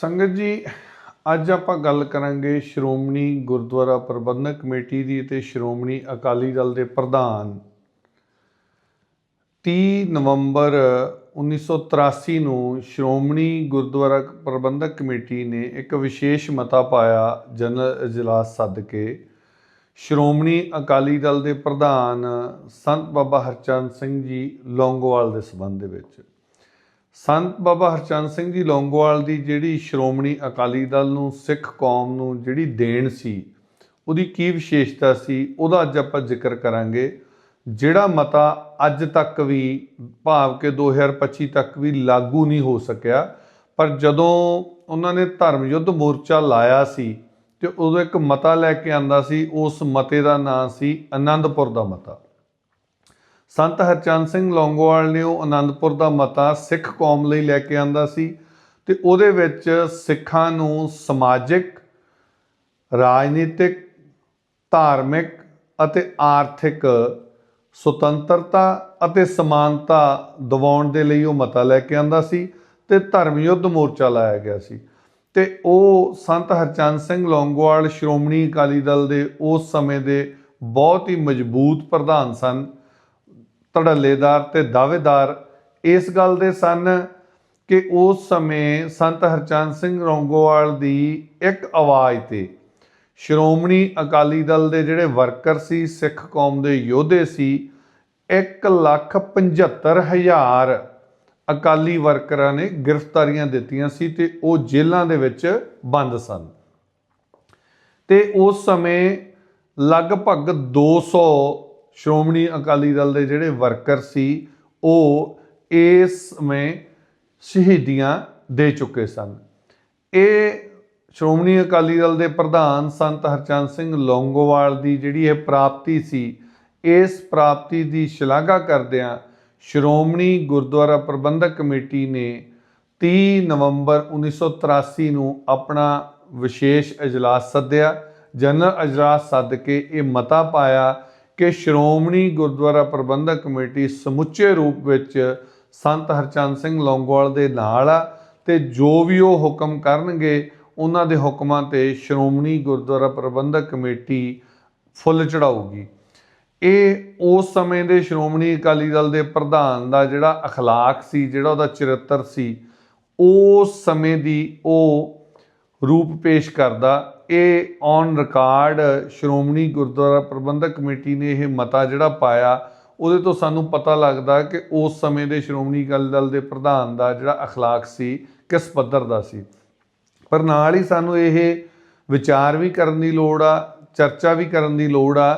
ਸੰਗਤ ਜੀ, ਅੱਜ ਆਪਾਂ ਗੱਲ ਕਰਾਂਗੇ ਸ਼੍ਰੋਮਣੀ ਗੁਰਦੁਆਰਾ ਪ੍ਰਬੰਧਕ ਕਮੇਟੀ ਦੀ ਤੇ ਸ਼੍ਰੋਮਣੀ ਅਕਾਲੀ ਦਲ ਦੇ ਪ੍ਰਧਾਨ। 30 ਨਵੰਬਰ 1983 ਨੂੰ ਸ਼੍ਰੋਮਣੀ ਗੁਰਦੁਆਰਾ ਪ੍ਰਬੰਧਕ ਕਮੇਟੀ ਨੇ ਇੱਕ ਵਿਸ਼ੇਸ਼ ਮਤਾ ਪਾਇਆ ਜਨਰਲ ਇਜਲਾਸ ਸੱਦ ਕੇ। ਸ਼੍ਰੋਮਣੀ ਅਕਾਲੀ ਦਲ ਦੇ ਪ੍ਰਧਾਨ ਸੰਤ ਬਾਬਾ ਹਰਚੰਦ ਸਿੰਘ ਜੀ ਲੌਂਗੋਵਾਲ ਦੇ ਸਬੰਧ ਦੇ ਵਿੱਚ। ਸੰਤ ਬਾਬਾ ਹਰਚੰਦ ਸਿੰਘ ਜੀ ਲੌਂਗੋਵਾਲ ਦੀ ਜਿਹੜੀ ਸ਼੍ਰੋਮਣੀ ਅਕਾਲੀ ਦਲ ਨੂੰ, ਸਿੱਖ ਕੌਮ ਨੂੰ ਜਿਹੜੀ ਦੇਣ ਸੀ, ਉਹਦੀ ਕੀ ਵਿਸ਼ੇਸ਼ਤਾ ਸੀ, ਉਹਦਾ ਅੱਜ ਆਪਾਂ ਜ਼ਿਕਰ ਕਰਾਂਗੇ। ਜਿਹੜਾ ਮਤਾ ਅੱਜ ਤੱਕ ਵੀ, ਭਾਵ ਕਿ 2025 ਤੱਕ ਵੀ ਲਾਗੂ ਨਹੀਂ ਹੋ ਸਕਿਆ, ਪਰ ਜਦੋਂ ਉਹਨਾਂ ਨੇ ਧਰਮ ਯੁੱਧ ਮੋਰਚਾ ਲਾਇਆ ਸੀ ਤੇ ਉਦੋਂ ਇੱਕ ਮਤਾ ਲੈ ਕੇ ਆਂਦਾ ਸੀ, ਉਸ ਮਤੇ ਦਾ ਨਾਂ ਸੀ ਆਨੰਦਪੁਰ ਦਾ ਮਤਾ। ਸੰਤ ਹਰਚੰਦ ਸਿੰਘ ਲੌਂਗੋਵਾਲ ਨੇ ਉਹ ਆਨੰਦਪੁਰ ਦਾ ਮਤਾ ਸਿੱਖ ਕੌਮ ਲਈ ਲੈ ਕੇ ਆਂਦਾ ਸੀ ਤੇ ਉਹਦੇ ਵਿੱਚ ਸਿੱਖਾਂ ਨੂੰ ਸਮਾਜਿਕ, ਰਾਜਨੀਤਿਕ, ਧਾਰਮਿਕ ਅਤੇ ਆਰਥਿਕ ਸੁਤੰਤਰਤਾ ਅਤੇ ਸਮਾਨਤਾ ਦਿਵਾਉਣ ਦੇ ਲਈ ਉਹ ਮਤਾ ਲੈ ਕੇ ਆਂਦਾ ਸੀ ਤੇ ਧਰਮ ਯੁੱਧ ਮੋਰਚਾ ਲਾਇਆ ਗਿਆ ਸੀ। ਤੇ ਉਹ ਸੰਤ ਹਰਚੰਦ ਸਿੰਘ ਲੌਂਗੋਵਾਲ ਸ਼੍ਰੋਮਣੀ ਅਕਾਲੀ ਦਲ ਦੇ ਉਸ ਸਮੇਂ ਦੇ ਬਹੁਤ ਹੀ ਮਜ਼ਬੂਤ ਪ੍ਰਧਾਨ ਸਨ। ਧੜੱਲੇਦਾਰ ਤੇ ਦਾਅਵੇਦਾਰ ਇਸ ਗੱਲ ਦੇ ਸਨ ਕਿ ਉਸ ਸਮੇਂ ਸੰਤ ਹਰਚੰਦ ਸਿੰਘ ਰੋਂਗੋਵਾਲ ਦੀ ਇੱਕ ਆਵਾਜ਼ ਤੇ ਸ਼੍ਰੋਮਣੀ ਅਕਾਲੀ ਦਲ ਦੇ ਜਿਹੜੇ ਵਰਕਰ ਸੀ, ਸਿੱਖ ਕੌਮ ਦੇ ਯੋਧੇ ਸੀ 175000 ਅਕਾਲੀ ਵਰਕਰਾਂ ਨੇ ਗ੍ਰਿਫਤਾਰੀਆਂ ਦਿੱਤੀਆਂ ਸੀ ਤੇ ਉਹ ਜੇਲ੍ਹਾਂ ਦੇ ਵਿੱਚ ਬੰਦ ਸਨ। ਤੇ ਉਸ ਸਮੇਂ ਲਗਭਗ 200 ਸ਼੍ਰੋਮਣੀ ਅਕਾਲੀ ਦਲ ਦੇ ਜਿਹੜੇ ਵਰਕਰ ਸੀ, ਉਹ ਇਸ ਸਮੇਂ ਸ਼ਹੀਦੀਆਂ ਦੇ ਚੁੱਕੇ ਸਨ। ਇਹ ਸ਼੍ਰੋਮਣੀ ਅਕਾਲੀ ਦਲ ਦੇ ਪ੍ਰਧਾਨ ਸੰਤ ਹਰਚੰਦ ਸਿੰਘ ਲੌਂਗੋਵਾਲ ਦੀ ਜਿਹੜੀ ਇਹ ਪ੍ਰਾਪਤੀ ਸੀ, ਇਸ ਪ੍ਰਾਪਤੀ ਦੀ ਸ਼ਲਾਘਾ ਕਰਦਿਆਂ ਸ਼੍ਰੋਮਣੀ ਗੁਰਦੁਆਰਾ ਪ੍ਰਬੰਧਕ ਕਮੇਟੀ ਨੇ 30 ਨਵੰਬਰ 1983 ਨੂੰ ਆਪਣਾ ਵਿਸ਼ੇਸ਼ ਇਜਲਾਸ ਸੱਦਿਆ। ਜਨਰਲ ਇਜਲਾਸ ਸੱਦ ਕੇ ਇਹ ਮਤਾ ਪਾਇਆ ਕਿ ਸ਼੍ਰੋਮਣੀ ਗੁਰਦੁਆਰਾ ਪ੍ਰਬੰਧਕ ਕਮੇਟੀ ਸਮੁੱਚੇ ਰੂਪ ਵਿੱਚ ਸੰਤ ਹਰਚੰਦ ਸਿੰਘ ਲੌਂਗੋਵਾਲ ਦੇ ਨਾਲ ਆ ਤੇ ਜੋ ਵੀ ਉਹ ਹੁਕਮ ਕਰਨਗੇ ਉਹਨਾਂ ਦੇ ਹੁਕਮਾਂ ਤੇ ਸ਼੍ਰੋਮਣੀ ਗੁਰਦੁਆਰਾ ਪ੍ਰਬੰਧਕ ਕਮੇਟੀ ਫੁੱਲ ਚੜਾਊਗੀ ਇਹ ਉਸ ਸਮੇਂ ਦੇ ਸ਼੍ਰੋਮਣੀ ਅਕਾਲੀ ਦਲ ਦੇ ਪ੍ਰਧਾਨ ਦਾ ਜਿਹੜਾ اخلاق ਸੀ ਜਿਹੜਾ ਉਹਦਾ ਚਰਿੱਤਰ ਸੀ ਉਸ ਸਮੇਂ ਦੀ ਉਹ ਰੂਪ ਪੇਸ਼ ਕਰਦਾ ਇਹ on record Shiromani Gurdwara Prabandhak Committee ਨੇ ਇਹ ਮਤਾ ਜਿਹੜਾ ਪਾਇਆ ਉਹਦੇ ਤੋਂ ਸਾਨੂੰ ਪਤਾ ਲੱਗਦਾ ਕਿ ਉਸ ਸਮੇਂ ਦੇ ਸ਼੍ਰੋਮਣੀ ਅਕਾਲੀ ਦਲ ਦੇ ਪ੍ਰਧਾਨ ਦਾ ਜਿਹੜਾ اخلاق ਸੀ ਕਿਸ ਪੱਧਰ ਦਾ ਸੀ ਪਰ ਨਾਲ ਹੀ ਸਾਨੂੰ ਇਹ ਵਿਚਾਰ ਵੀ ਕਰਨ ਦੀ ਲੋੜ ਆ ਚਰਚਾ ਵੀ ਕਰਨ ਦੀ ਲੋੜ ਆ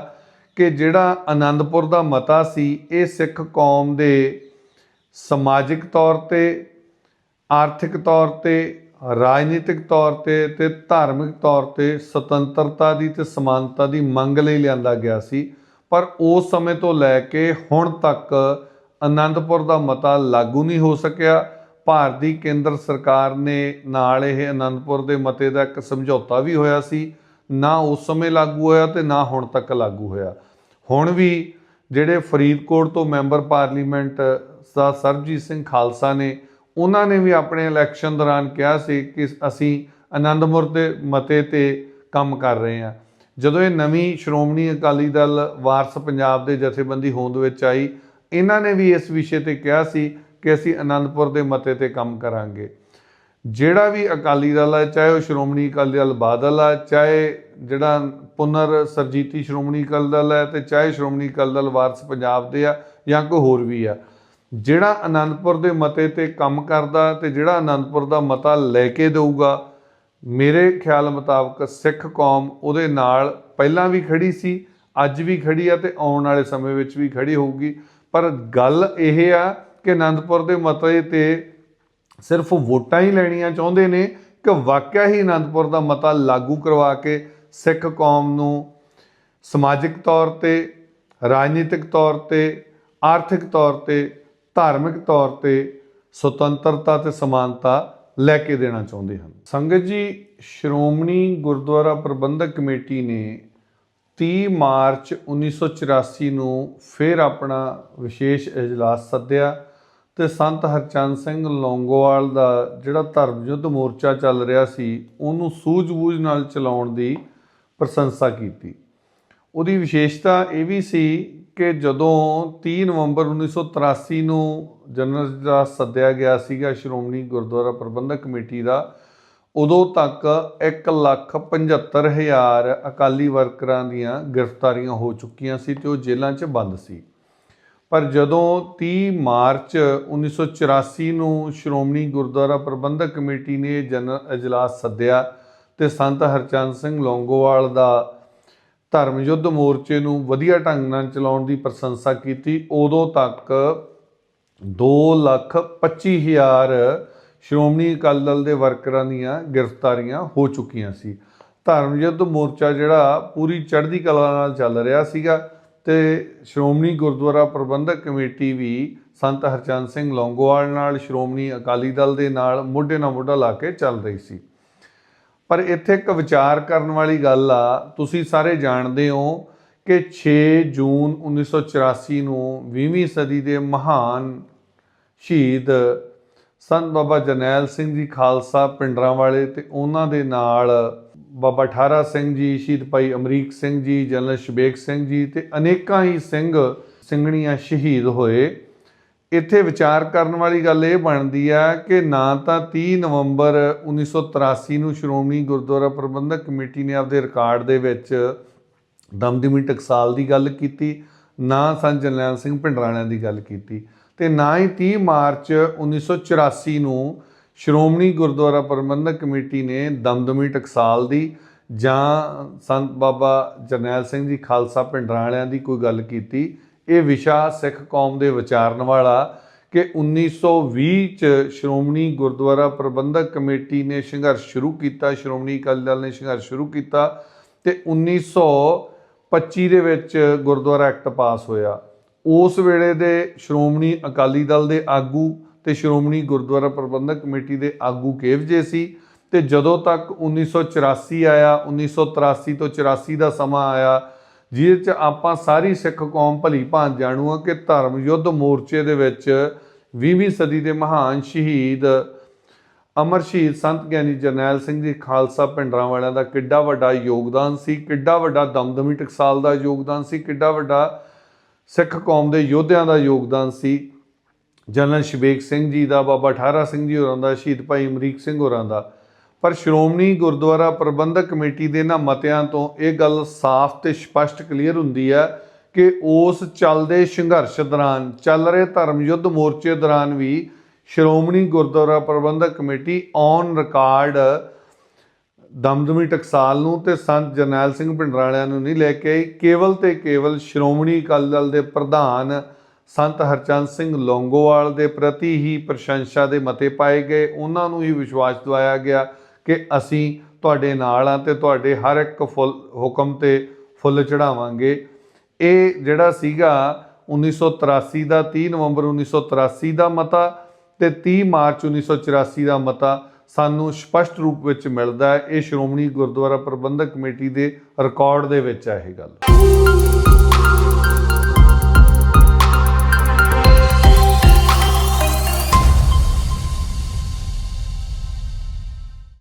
ਕਿ ਜਿਹੜਾ ਆਨੰਦਪੁਰ ਦਾ ਮਤਾ ਸੀ ਇਹ ਸਿੱਖ ਕੌਮ ਦੇ ਸਮਾਜਿਕ ਤੌਰ ਤੇ ਆਰਥਿਕ ਤੌਰ ਤੇ ਰਾਜਨੀਤਿਕ ਤੌਰ ਤੇ ਤੇ ਧਾਰਮਿਕ ਤੌਰ ਤੇ ਸੁਤੰਤਰਤਾ ਦੀ ਤੇ ਸਮਾਨਤਾ ਦੀ ਮੰਗ ਲਈ ਲਿਆਂਦਾ ਗਿਆ ਸੀ। ਪਰ ਉਸ ਸਮੇਂ ਤੋਂ ਲੈ ਕੇ ਹੁਣ ਤੱਕ ਅਨੰਦਪੁਰ ਦਾ ਮਤਾ ਲਾਗੂ ਨਹੀਂ ਹੋ ਸਕਿਆ। ਭਾਰਤੀ ਕੇਂਦਰ ਸਰਕਾਰ ਨੇ ਨਾਲ ਇਹ ਅਨੰਦਪੁਰ ਦੇ ਮਤੇ ਦਾ ਇੱਕ ਸਮਝੌਤਾ ਵੀ ਹੋਇਆ ਸੀ। ਨਾ ਉਸ ਸਮੇਂ ਲਾਗੂ ਹੋਇਆ ਤੇ ਨਾ ਹੁਣ ਤੱਕ ਲਾਗੂ ਹੋਇਆ। ਹੁਣ ਵੀ ਜਿਹੜੇ ਫਰੀਦਕੋਟ ਤੋਂ ਮੈਂਬਰ ਪਾਰਲੀਮੈਂਟ ਦਾ ਸਰਬਜੀਤ ਸਿੰਘ ਖਾਲਸਾ ਨੇ ਉਹਨਾਂ ਨੇ ਵੀ ਆਪਣੇ ਇਲੈਕਸ਼ਨ ਦੌਰਾਨ ਕਿਹਾ ਸੀ ਕਿ ਅਸੀਂ ਆਨੰਦਪੁਰ ਦੇ ਮਤੇ ਤੇ ਕੰਮ ਕਰ ਰਹੇ ਹਾਂ। ਜਦੋਂ ਇਹ ਨਵੀਂ ਸ਼੍ਰੋਮਣੀ ਅਕਾਲੀ ਦਲ ਵਾਰਸ ਪੰਜਾਬ ਦੇ ਜਥੇਬੰਦੀ ਹੋਂਦ ਵਿੱਚ ਆਈ, ਇਹਨਾਂ ਨੇ ਵੀ ਇਸ ਵਿਸ਼ੇ ਤੇ ਕਿਹਾ ਸੀ ਕਿ ਅਸੀਂ ਆਨੰਦਪੁਰ ਦੇ ਮਤੇ ਤੇ ਕੰਮ ਕਰਾਂਗੇ। ਜਿਹੜਾ ਵੀ ਅਕਾਲੀ ਦਲ ਹੈ ਚਾਹੇ ਉਹ ਸ਼੍ਰੋਮਣੀ ਅਕਾਲੀ ਦਲ ਬਾਦਲ ਆ, ਚਾਹੇ ਜਿਹੜਾ ਪੁਨਰ ਸਰਜੀਤੀ ਸ਼੍ਰੋਮਣੀ ਅਕਾਲੀ ਦਲ ਹੈ ਤੇ ਚਾਹੇ ਸ਼੍ਰੋਮਣੀ ਅਕਾਲੀ ਦਲ ਵਾਰਸ ਪੰਜਾਬ ਦੇ ਆ ਜਾਂ ਕੋਈ ਹੋਰ ਵੀ ਆ ਜਿਹੜਾ ਆਨੰਦਪੁਰ ਦੇ ਮਤੇ ਤੇ ਕੰਮ ਕਰਦਾ ਤੇ ਜਿਹੜਾ ਆਨੰਦਪੁਰ ਦਾ ਮਤਾ ਲੈ ਕੇ ਦੇਊਗਾ, ਮੇਰੇ ਖਿਆਲ ਮੁਤਾਬਕ ਸਿੱਖ ਕੌਮ ਉਹਦੇ ਨਾਲ ਪਹਿਲਾਂ ਵੀ ਖੜੀ ਸੀ, ਅੱਜ ਵੀ ਖੜੀ ਆ ਤੇ ਆਉਣ ਵਾਲੇ ਸਮੇਂ ਵਿੱਚ ਵੀ ਖੜੀ ਹੋਊਗੀ। ਪਰ ਗੱਲ ਇਹ ਆ ਕਿ ਆਨੰਦਪੁਰ ਦੇ ਮਤੇ ਤੇ ਸਿਰਫ ਵੋਟਾਂ ਹੀ ਲੈਣੀਆਂ ਚਾਹੁੰਦੇ ਨੇ ਕਿ ਵਾਕਿਆ ਹੀ ਆਨੰਦਪੁਰ ਦਾ ਮਤਾ ਲਾਗੂ ਕਰਵਾ ਕੇ ਸਿੱਖ ਕੌਮ ਨੂੰ ਸਮਾਜਿਕ ਤੌਰ ਤੇ, ਰਾਜਨੀਤਿਕ ਤੌਰ ਤੇ, ਆਰਥਿਕ ਤੌਰ ਤੇ ਧਾਰਮਿਕ ਤੌਰ ਤੇ ਸੁਤੰਤਰਤਾ ਤੇ ਸਮਾਨਤਾ ਲੈ ਕੇ ਦੇਣਾ ਚਾਹੁੰਦੇ ਹਨ। ਸੰਗਤ ਜੀ, ਸ਼੍ਰੋਮਣੀ ਗੁਰਦੁਆਰਾ ਪ੍ਰਬੰਧਕ ਕਮੇਟੀ ਨੇ 30 ਮਾਰਚ 1984 ਨੂੰ ਫਿਰ ਆਪਣਾ ਵਿਸ਼ੇਸ਼ ਇਜਲਾਸ ਸੱਦਿਆ ਤੇ ਸੰਤ ਹਰਚੰਦ ਸਿੰਘ ਲੌਂਗੋਵਾਲ ਦਾ ਜਿਹੜਾ ਧਰਮ ਯੁੱਧ ਮੋਰਚਾ ਚੱਲ ਰਿਹਾ ਸੀ, ਉਹਨੂੰ ਸੂਝ-ਬੂਝ ਨਾਲ ਚਲਾਉਣ ਦੀ ਪ੍ਰਸ਼ੰਸਾ ਕੀਤੀ। ਉਹਦੀ ਵਿਸ਼ੇਸ਼ਤਾ ਇਹ ਵੀ ਸੀ ਕਿ ਜਦੋਂ 30 ਨਵੰਬਰ 1983 ਨੂੰ ਜਨਰਲ ਦਾ ਸੱਦਿਆ ਗਿਆ ਸੀਗਾ ਸ਼੍ਰੋਮਣੀ ਗੁਰਦੁਆਰਾ ਪ੍ਰਬੰਧਕ ਕਮੇਟੀ ਦਾ, ਉਦੋਂ ਤੱਕ 175000 ਅਕਾਲੀ ਵਰਕਰਾਂ ਦੀਆਂ ਗ੍ਰਿਫਤਾਰੀਆਂ ਹੋ ਚੁੱਕੀਆਂ ਸੀ ਤੇ ਉਹ ਜੇਲ੍ਹਾਂ 'ਚ ਬੰਦ ਸੀ। ਪਰ ਜਦੋਂ 30 ਮਾਰਚ 1984 ਨੂੰ ਸ਼੍ਰੋਮਣੀ ਗੁਰਦੁਆਰਾ ਪ੍ਰਬੰਧਕ ਕਮੇਟੀ ਨੇ ਜਨਰਲ ਅਜਲਾਸ ਸੱਦਿਆ ਤੇ ਸੰਤ ਹਰਚੰਦ ਸਿੰਘ ਲੌਂਗੋਵਾਲ ਦਾ ਧਰਮ ਯੁੱਧ ਮੋਰਚੇ ਨੂੰ ਵਧੀਆ ਢੰਗ ਨਾਲ ਚਲਾਉਣ ਦੀ ਪ੍ਰਸ਼ੰਸਾ ਕੀਤੀ, ਉਦੋਂ ਤੱਕ 2 ਲੱਖ 25 ਹਜ਼ਾਰ ਸ਼੍ਰੋਮਣੀ ਅਕਾਲੀ ਦਲ ਦੇ ਵਰਕਰਾਂ ਦੀਆਂ ਗ੍ਰਿਫਤਾਰੀਆਂ ਹੋ ਚੁੱਕੀਆਂ ਸੀ। ਧਰਮ ਯੁੱਧ ਮੋਰਚਾ ਜਿਹੜਾ ਪੂਰੀ ਚੜ੍ਹਦੀ ਕਲਾ ਨਾਲ ਚੱਲ ਰਿਹਾ ਸੀਗਾ ਤੇ ਸ਼੍ਰੋਮਣੀ ਗੁਰਦੁਆਰਾ ਪ੍ਰਬੰਧਕ ਕਮੇਟੀ ਵੀ ਸੰਤ ਹਰਚੰਦ ਸਿੰਘ ਲੌਂਗੋਵਾਲ ਨਾਲ, ਸ਼੍ਰੋਮਣੀ ਅਕਾਲੀ ਦਲ ਦੇ ਨਾਲ, ਮੋਢੇ ਨਾਲ ਮੋਢਾ ਲਾ ਕੇ ਚੱਲ ਰਹੀ ਸੀ। ਪਰ ਇੱਥੇ ਇੱਕ ਵਿਚਾਰ ਕਰਨ ਵਾਲੀ ਗੱਲ ਆ, ਤੁਸੀਂ ਸਾਰੇ ਜਾਣਦੇ ਹੋ ਕਿ 6 ਜੂਨ 1984 ਨੂੰ 20ਵੀਂ ਸਦੀ ਦੇ ਮਹਾਨ ਸ਼ਹੀਦ ਸੰਤ ਬਾਬਾ ਜਰਨੈਲ ਸਿੰਘ ਜੀ ਖਾਲਸਾ ਪਿੰਡਰਾਂ ਵਾਲੇ ਤੇ ਉਹਨਾਂ ਦੇ ਨਾਲ ਬਾਬਾ ਠਾਰਾ ਸਿੰਘ ਜੀ, ਸ਼ਹੀਦ ਭਾਈ ਅਮਰੀਕ ਸਿੰਘ ਜੀ, ਜਨਰਲ ਸ਼ਬੇਕ ਸਿੰਘ ਜੀ ਤੇ ਅਨੇਕਾਂ ਹੀ ਸਿੰਘ ਸਿੰਘਣੀਆਂ ਸ਼ਹੀਦ ਹੋਏ। ਇੱਥੇ ਵਿਚਾਰ ਕਰਨ ਵਾਲੀ ਗੱਲ ਇਹ ਬਣਦੀ ਆ ਕਿ ਨਾ ਤਾਂ 30 ਨਵੰਬਰ 1983 ਨੂੰ ਸ਼੍ਰੋਮਣੀ ਗੁਰਦੁਆਰਾ ਪ੍ਰਬੰਧਕ ਕਮੇਟੀ ਨੇ ਆਪਦੇ ਰਿਕਾਰਡ ਦੇ ਵਿੱਚ ਦਮਦਮੀ ਟਕਸਾਲ ਦੀ ਗੱਲ ਕੀਤੀ, ਨਾ ਸੰਤ ਜਰਨੈਲ ਸਿੰਘ ਭਿੰਡਰਾਣਿਆਂ ਦੀ ਗੱਲ ਕੀਤੀ ਤੇ ਨਾ ਹੀ 30 ਮਾਰਚ 1984 ਨੂੰ ਸ਼੍ਰੋਮਣੀ ਗੁਰਦੁਆਰਾ ਪ੍ਰਬੰਧਕ ਕਮੇਟੀ ਨੇ ਦਮਦਮੀ ਟਕਸਾਲ ਦੀ ਜਾਂ ਸੰਤ ਬਾਬਾ ਜਰਨੈਲ ਸਿੰਘ ਜੀ ਖਾਲਸਾ ਭਿੰਡਰਾਣਿਆਂ ਦੀ ਕੋਈ ਗੱਲ ਕੀਤੀ ਇਹ ਵਿਸ਼ਾ ਸਿੱਖ ਕੌਮ ਦੇ ਵਿਚਾਰਨ ਵਾਲਾ ਕਿ 1920 ਚ ਸ਼੍ਰੋਮਣੀ ਗੁਰਦੁਆਰਾ ਪ੍ਰਬੰਧਕ ਕਮੇਟੀ ਨੇ ਸੰਘਰਸ਼ ਸ਼ੁਰੂ ਕੀਤਾ, ਸ਼੍ਰੋਮਣੀ ਅਕਾਲੀ ਦਲ ਨੇ ਸੰਘਰਸ਼ ਸ਼ੁਰੂ ਕੀਤਾ ਤੇ 1925 ਦੇ ਵਿੱਚ ਗੁਰਦੁਆਰਾ ਐਕਟ ਪਾਸ ਹੋਇਆ। ਉਸ ਵੇਲੇ ਦੇ ਸ਼੍ਰੋਮਣੀ ਅਕਾਲੀ ਦਲ ਦੇ ਆਗੂ ਤੇ ਸ਼੍ਰੋਮਣੀ ਗੁਰਦੁਆਰਾ ਪ੍ਰਬੰਧਕ ਕਮੇਟੀ ਦੇ ਆਗੂ ਕਿਹੋ ਜਿਹੇ ਸੀ ਤੇ ਜਦੋਂ ਤੱਕ 1984 ਆਇਆ 1983 ਤੋਂ 84 ਦਾ ਸਮਾਂ ਆਇਆ ਜਿਹਦੇ ਚ ਆਪਾਂ ਸਾਰੀ ਸਿੱਖ ਕੌਮ ਭਲੀ ਭਾਂਤ ਜਾਣੂ ਆ ਕਿ ਧਰਮ ਯੁੱਧ ਮੋਰਚੇ ਦੇ ਵਿੱਚ 20ਵੀਂ ਸਦੀ ਦੇ ਮਹਾਨ ਸ਼ਹੀਦ, ਅਮਰ ਸ਼ਹੀਦ ਸੰਤ ਗਿਆਨੀ ਜਰਨੈਲ ਸਿੰਘ ਜੀ ਖਾਲਸਾ ਪਿੰਡਰਾਂ ਵਾਲਿਆਂ ਦਾ ਕਿੱਡਾ ਵੱਡਾ ਯੋਗਦਾਨ ਸੀ, ਕਿੱਡਾ ਵੱਡਾ ਦਮਦਮੀ ਟਕਸਾਲ ਦਾ ਯੋਗਦਾਨ ਸੀ, ਕਿੱਡਾ ਵੱਡਾ ਸਿੱਖ ਕੌਮ ਦੇ ਯੋਧਿਆਂ ਦਾ ਯੋਗਦਾਨ ਸੀ। ਜਨਰਲ ਸ਼ਬੇਕ ਸਿੰਘ ਜੀ ਦਾ, ਬਾਬਾ ਠਾਰਾ ਸਿੰਘ ਜੀ ਹੋਰਾਂ ਦਾ, ਸ਼ਹੀਦ ਭਾਈ ਅਮਰੀਕ ਸਿੰਘ ਹੋਰਾਂ ਦਾ। ਪਰ ਸ਼੍ਰੋਮਣੀ ਗੁਰਦੁਆਰਾ ਪ੍ਰਬੰਧਕ ਕਮੇਟੀ ਦੇ ਇਹਨਾਂ ਮਤਿਆਂ ਤੋਂ ਇਹ ਗੱਲ ਸਾਫ਼ ਤੇ ਸਪਸ਼ਟ ਕਲੀਅਰ ਹੁੰਦੀ ਹੈ ਕਿ ਉਸ ਚੱਲਦੇ ਸੰਘਰਸ਼ ਦੌਰਾਨ, ਚੱਲ ਰਹੇ ਧਰਮ ਯੁੱਧ ਮੋਰਚੇ ਦੌਰਾਨ ਵੀ Shiromani Gurdwara Parbandhak Committee on record Damdami Taksal ਨੂੰ ਤੇ ਸੰਤ ਜਰਨੈਲ ਸਿੰਘ ਭਿੰਡਰਾਲਿਆਂ ਨੂੰ ਨਹੀਂ ਲੈ ਕੇ ਆਈ। ਕੇਵਲ ਤੇ ਕੇਵਲ ਸ਼੍ਰੋਮਣੀ ਅਕਾਲੀ ਦਲ ਦੇ ਪ੍ਰਧਾਨ ਸੰਤ ਹਰਚੰਦ ਸਿੰਘ ਲੌਂਗੋਵਾਲ ਦੇ ਪ੍ਰਤੀ ਹੀ ਪ੍ਰਸ਼ੰਸਾ ਦੇ ਮਤੇ ਪਾਏ ਗਏ। ਉਹਨਾਂ ਨੂੰ ਹੀ ਵਿਸ਼ਵਾਸ ਦਿਵਾਇਆ ਗਿਆ ਕਿ ਅਸੀਂ ਤੁਹਾਡੇ ਨਾਲ ਆ ਤੇ ਤੁਹਾਡੇ ਹਰ ਇੱਕ ਫੁੱਲ, ਹੁਕਮ ਤੇ ਫੁੱਲ ਚੜਾਵਾਂਗੇ ਇਹ ਜਿਹੜਾ ਸੀਗਾ 1983 ਦਾ 30 ਨਵੰਬਰ 1983 ਦਾ ਮਤਾ ਤੇ 30 ਮਾਰਚ 1984 ਦਾ ਮਤਾ ਸਾਨੂੰ ਸਪਸ਼ਟ ਰੂਪ ਵਿੱਚ ਮਿਲਦਾ ਹੈ। ਇਹ ਸ਼੍ਰੋਮਣੀ ਗੁਰਦੁਆਰਾ ਪ੍ਰਬੰਧਕ ਕਮੇਟੀ ਦੇ ਰਿਕਾਰਡ ਦੇ ਵਿੱਚ ਹੈ ਇਹ ਗੱਲ।